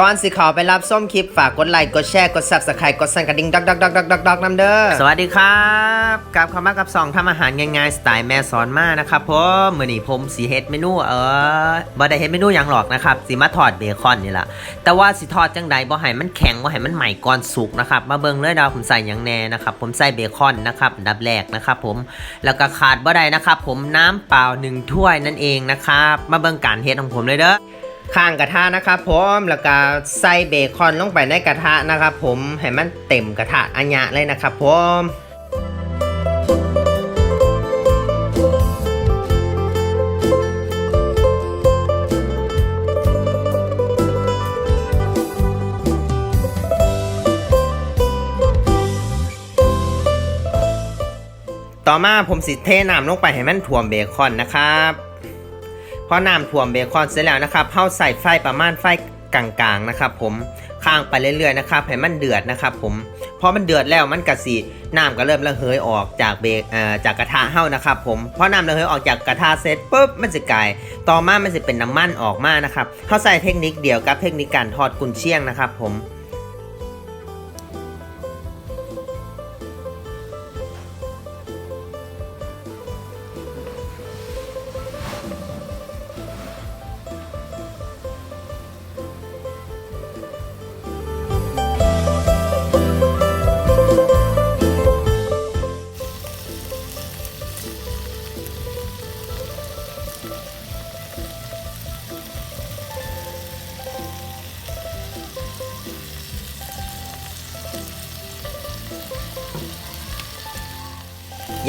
ก่อนสิขอไปรับส้มคลิปฝากกดไลค์กดแชร์กด subscribe กดสั่นกระดิ่งดักดักดักดักดักดักน้ำเด้อสวัสดีครับกลับเข้ามากับสองทำอาหารง่ายๆสไตล์แม่สอนมานะครับผมมื้อนี้ผมสีเฮ็ดเมนูเออบ่ได้เฮ็ดเมนูหยังหรอกนะครับสิมาทอดเบคอนนี่แหละแต่ว่าสิทอดจังใดบ่ให้มันแข็งบ่ให้มันใหม่ก่อนสุกนะครับมาเบิ่งเลยนะผมใส่หยังแน่นะครับผมใส่เบคอนนะครับดับแรกนะครับผมแล้วก็ขาดบ่ได้นะครับผมน้ำเปล่าหนึ่งถ้วยนั่นเองนะครับมาเบิ่งการเฮ็ดของผมเลยเด้อ ข้างกระทะนะครับผมแล้วก็ใส่เบคอนลงไปในกระทะนะครับผมให้มันเต็มกระทะอัญญะเลยนะครับผมต่อมาผมสิเทน้ำลงไปให้มันท่วมเบคอนนะครับ พอน้ำท่วมเบคอนเสร็จแล้วนะครับเข้าใส่ไฟประมาณไฟกลางๆนะครับผมข้างไปเรื่อยๆนะครับให้มันเดือดนะครับผมพอมันเดือดแล้วมันกระสีน้ำก็เริ่มระเหยออกจากเบเอ่อจากกระทะเฮ้านะครับผมพอน้ำระเหยออกจากกระทะเสร็จปุ๊บมันจะกลายต่อมามันจะเป็นน้ำมันออกมานะครับเขาใส่เทคนิคเดียวกับเทคนิคการทอดกุนเชียงนะครับผม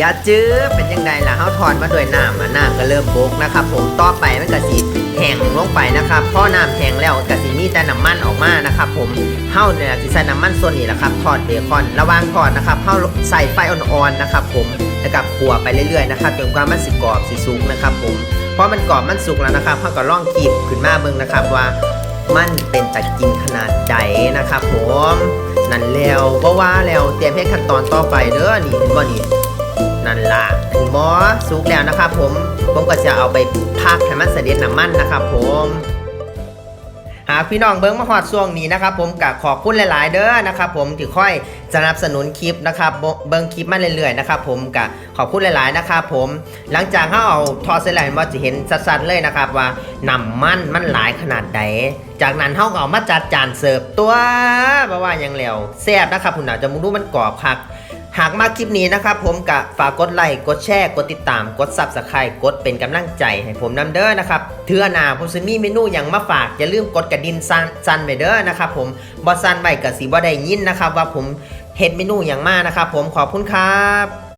ยาจื้อเป็นยังไงล่ะเฮาถอนมาด้วยน้ำอะน้ำก็เริ่มบกนะครับ ผมต่อไปมันก็สิแห้งลงไปนะครับพอน้ำแห้งแล้วก็สิมีแต่น้ำมันออกมานะครับ ผมเฮาเนี่ยสิใส่น้ำมันส่วนนี้แหละครับทอดเบคอนระว่างทอดนะครับเฮาใส่ไฟอ่อนๆนะครับ ผมแล้วก็คั่วไปเรื่อยๆนะครับจนกว่ามันสิกรอบสิสุกนะครับ ผมพอมันกรอบมันสุกแล้วนะครับเฮาก็ลองกีบขึ้นมาเบิ่งนะครับว่ามันเป็นตะกินขนาดใดนะครับ ผมนั่นแล้วบ่ว่าแล้วเตรียมให้ขั้นตอนต่อไปเด้อนี่เห็นบ่นี่ นั่นล่ะถึงบอสุกแล้วนะครับผมผมก็จะเอาไปพักให้มันเสด็จน้ำมันนะครับผมหากพี่น้องเบิ้งมาฮอดช่วงนี้นะครับผมกับขอบคุณหลาย ๆ เด้อนะครับผมที่ค่อยสนับสนุนคลิปนะครับเบิ้งคลิปมาเรื่อย ๆ นะครับผมกับขอบคุณหลาย ๆ นะครับผมหลังจากเขาเอาทอดเสร็จแล้วมันจะเห็นชัดๆเลยนะครับว่าน้ำมันมันหลายขนาดใดจากนั้นเขาก็เอามาจัดจานเสิร์ฟตัวเพราะว่าย่างแล้วแซ่บนะครับคุณอาจจะมึงดูมันกรอบคัก หากมาคลิปนี้นะครับผมกะฝากกดไลค์กดแชร์กดติดตามกด Subscribe กดเป็นกำลังใจให้ผมนำเด้อนะครับเทื่อหนาผมจะมีเมนูอย่างมาฝาก อย่าลืมกดกระดิ่งซันซันไปเด้อนะครับผมบอซันไปกับสีบอได้ยินนะครับ ว่าผมเห็ดเมนูอย่างมากนะครับผมขอบคุณครับ